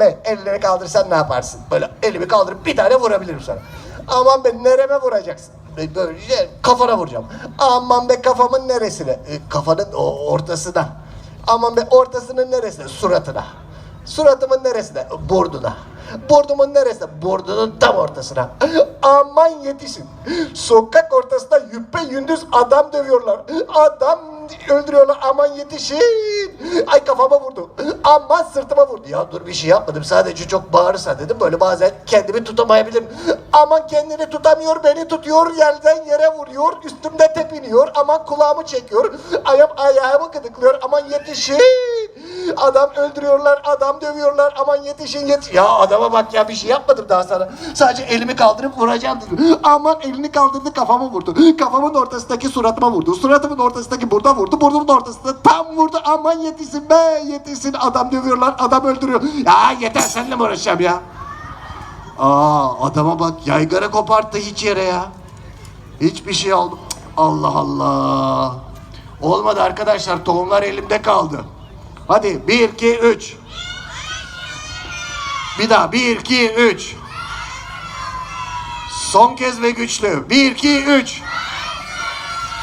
be elleri kaldırsan ne yaparsın? Böyle elimi kaldırıp bir tane vurabilirim sana. Aman be nereme vuracaksın? E, Böyle şey, kafana vuracağım. Aman be kafamın neresine? E, kafanın o ortasına. Aman be ortasının neresine? Suratına. Suratımın neresine? Burnuna. Burnumun neresine? Burnunun tam ortasına. Aman yetişin. Sokak ortasında yüppe gündüz adam dövüyorlar. Adam öldürüyorlar. Aman yetişin. Ay kafama vurdu. Aman sırtıma vurdu. Ya dur bir şey yapmadım. Sadece çok bağırırsa dedim. Böyle bazen kendimi tutamayabilirim. Aman kendini tutamıyor. Beni tutuyor. Yerden yere vuruyor. Üstümde tepiniyor. Aman kulağımı çekiyor. Ayağım ayağımı gıdıklıyor. Aman yetişin. Adam öldürüyorlar. Adam dövüyorlar. Aman yetişin yetiş. Ya adama bak ya bir şey yapmadım daha sana. Sadece elimi kaldırıp vuracağım dedim. Aman elini kaldırdı kafama vurdu. Kafamın ortasındaki suratıma vurdu. Suratımın ortasındaki burada vurdu. Burnumun ortasında tam vurdu. Aman yetişsin be yetişsin. Adam dövüyorlar. Adam öldürüyor. Ya yeter seninle mi uğraşacağım ya? Aa adama bak yaygara koparttı hiç yere ya. Hiçbir şey oldu. Allah Allah. Olmadı arkadaşlar tohumlar elimde kaldı. Hadi bir iki üç. Bir daha bir iki üç. Son kez ve güçlü. Bir iki üç.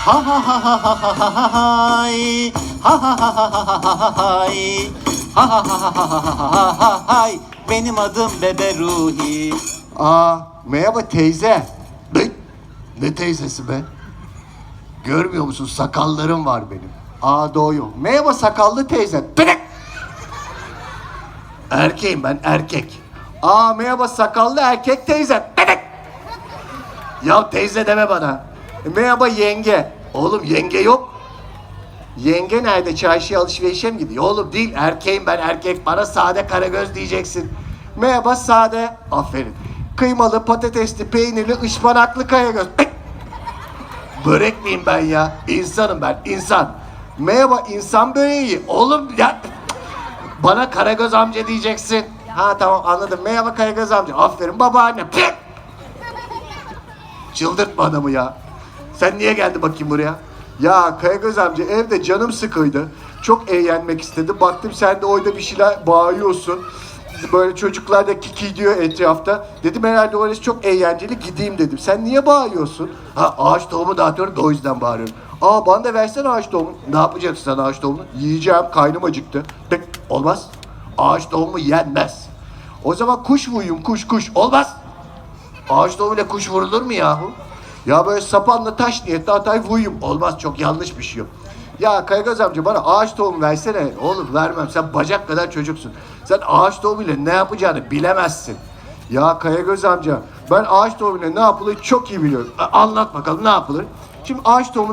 Ha ha ha ha ha ha ha ha hay. Ha ha ha ha ha ha ha hay. Ha ha ha ha ha ha ha ha hay. Benim adım Bebe Ruhi. Aa merhaba teyze. Ne, ne teyzesi be? Görmüyor musun sakallarım var benim. Aa doğuyor. Merhaba sakallı teyze. Tırık. Erkeğim ben erkek. Aa merhaba sakallı erkek teyze. Tırık. Ya teyze deme bana. Merhaba yenge. Oğlum yenge yok. Yenge nerede? Çarşıya alışverişe mi gidiyor? Oğlum değil. Erkeğim ben erkek. Bana sade karagöz diyeceksin. Merhaba sade. Aferin. Kıymalı, patatesli, peynirli, ıspanaklı karagöz. Börek miyim ben ya? İnsanım ben. insan. Merhaba insan böreği. Oğlum ya. Bana Karagöz amca diyeceksin. Ha tamam anladım. Merhaba Karagöz amca. Aferin babaanne. Pek! Çıldırtma adamı ya. Sen niye geldin bakayım buraya? Ya Karagöz amca evde canım sıkıydı. Çok eğlenmek istedim. Baktım sen de orada bir şeyler bağırıyorsun. Böyle çocuklar da kiki diyor etrafta. Dedim herhalde orası çok eğlenceli gideyim dedim. Sen niye bağırıyorsun? Ha ağaç tohumu dağıtıyorum da o yüzden bağırıyorum. Aa bana da versene ağaç tohumu. Ne yapacaksın sen ağaç tohumunu? Yiyeceğim karnım acıktı. Tık olmaz. Ağaç tohumu yenmez. O zaman kuş vurayım kuş kuş. Olmaz. Ağaç tohumuyla kuş vurulur mu yahu? Ya böyle sapanla taş niyetli atay vurayım. Olmaz çok yanlış bir şey yok. Ya Kaygaz amca bana ağaç tohumu versene. Oğlum vermem sen bacak kadar çocuksun. Sen ağaç tohumuyla ne yapacağını bilemezsin. Ya Kayagöz amca ben ağaç tohumuyla ne yapılır çok iyi biliyorum. Anlat bakalım ne yapılır? Şimdi ağaç tohumunu